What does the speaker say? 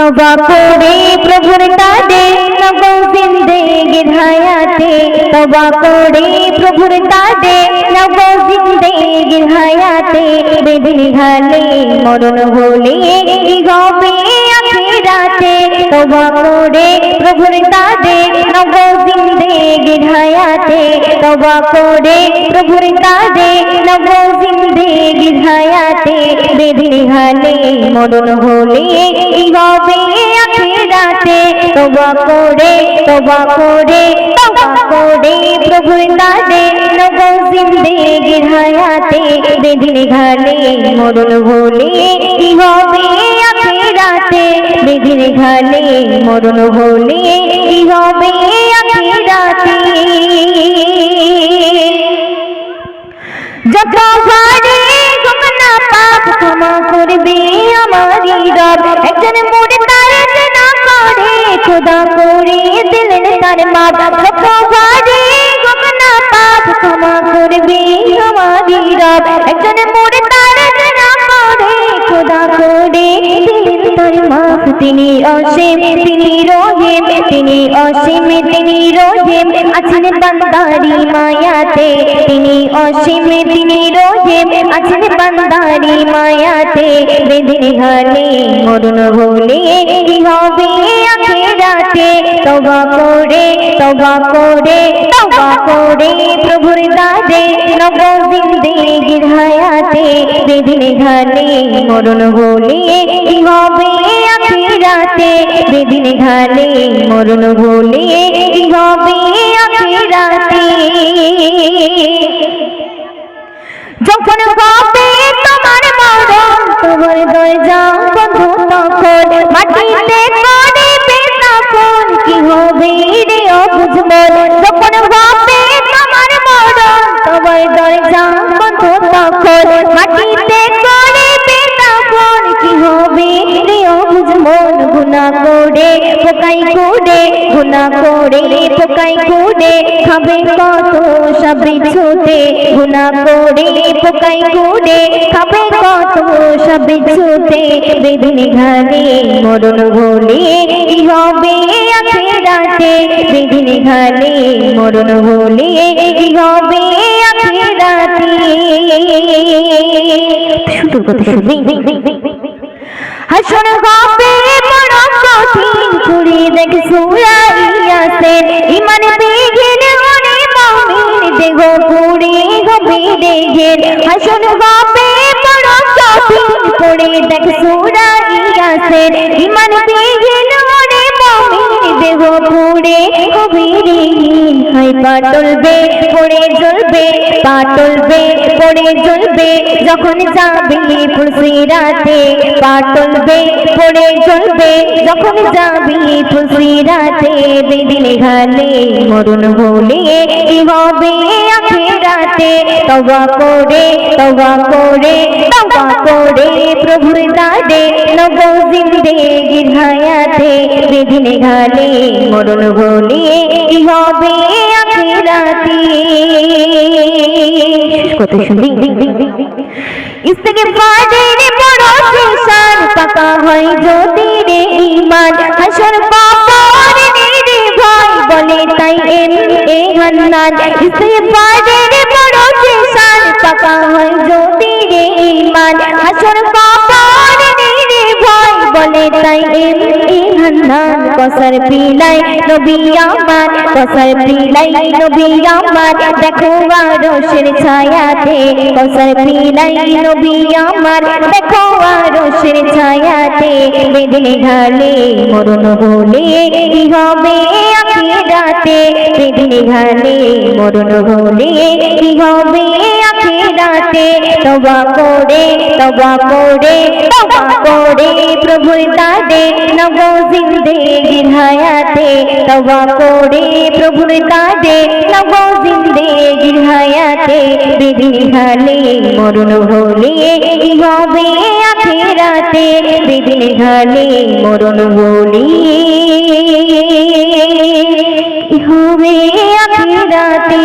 তবা করে প্রভুর তাদে নব জিন্দেগির হায়াতে তবা করে প্রভুর তাদে নব জিন্দেগির হায়াতে বেদিন হালে মরণ হলে কি হবে আখিরাতে তবা করে প্রভুর তাদে নব জিন্দেগির হায়াতে তবা করে প্রভুর তাদে নব জিন্দেগির হায়াতে বেদিন হালে মরণ হলে হবে আখিরাতে তবা করে তবা করে তবা করে প্রভুর দাদে ঘালে মরণ হলে ঘালে মরণ হলে হবে যত ক্ষমা করবে আমারই রব একজন মোড়ে তার না করে খোদা করে দিলেন তার মা যত ভারে গোপনা পাপ ক্ষমা করবে আমারই রব একজন মোড়ে তিনি অসীম, তিনি রহিম, তিনি অসীম, তিনি রহিম, আছেন বান্দারি মায়াতে। তিনি অসীম, তিনি রহিম, আছেন বান্দারি মায়াতে। বেদিন হালে মরণ হলে কি হবে আখেরাতে? তবা করে তবা করে তবা করে প্রভুর দাদে নব জিন্দেগির হায়াতে। বেদিন হালে মরণ হলে কি হবে আখেরাতে বেদিন ঘালে মরণ কি হবে আখেরাতে যখন হবে তোমার মরণ, তোমার দরজা বন্ধ তখন মাটিতে করিবে তখন কি হবে রে অবুঝবল যখন হবে তোমার মরণ, তোমার দরজা বন্ধ তখন মাটিতে গুনাহ করে পোকাই করে গুনাহ করে পোকাই করে, খাবে কত সবে ছুটে গুনাহ করে পোকাই করে, খাবে কত সবে ছুটে বেদিন ঘালে মরণ হলে হবে আখেরাতে বেদিন ঘালে মরণ হলে হবে আখেরাতে সুন্দর কথা শুনবি হাসন হবে হাসন হবে বড় কঠিন ছুরি দেখ সুরাইয়াছেন ইমান বেগের মনে, মমিন দেহ পুরে হবে রেগের হাই পাটলবে পড়ে জ্বলবে পাটলবে পড়ে জ্বলবে। যখন যাবে ফুলসিরাতে পাটলবে পড়ে জ্বলবে। যখন যাবে ফুলসিরাতে বেদিন ঘালে মরণ হলে কি হবে আখেরাতে তওবা করে তওবা করে তওবা করে প্রভুর দাদে নব জিন্দেগির হায়াতে বেদিন ঘালে মরণ হলে কি হবে কত সুন্দর বড় পাকা হয় যদি রে হাসর ভাই বলে তাই এম এ হান্নান। বড় পাকা হয় যদি রে ঈমান হাসর পাপর রে ভাই বলে তাই এ হান্নান, কসর পিলাই নবী আমার, কসর পিলাই নবী আমার, দেখো আরশের ছায়াতে, কসর পিলাই নবী আমার, দেখো আরশের ছায়াতে মরণ বলে কি হবে মরণ বলে কি হবে আখিরাতে তবা করে তবা করে তবা করে প্রভুর দাদে নব জিন্দেগির হায়াতে তবা করে প্রভুর দাদে নব জিন্দেগির হায়াতে বেদিন ঢালে মরণ হলে হবে আখেরাতে বেদিন ঢালে মরণ হলে হবে আখেরাতে?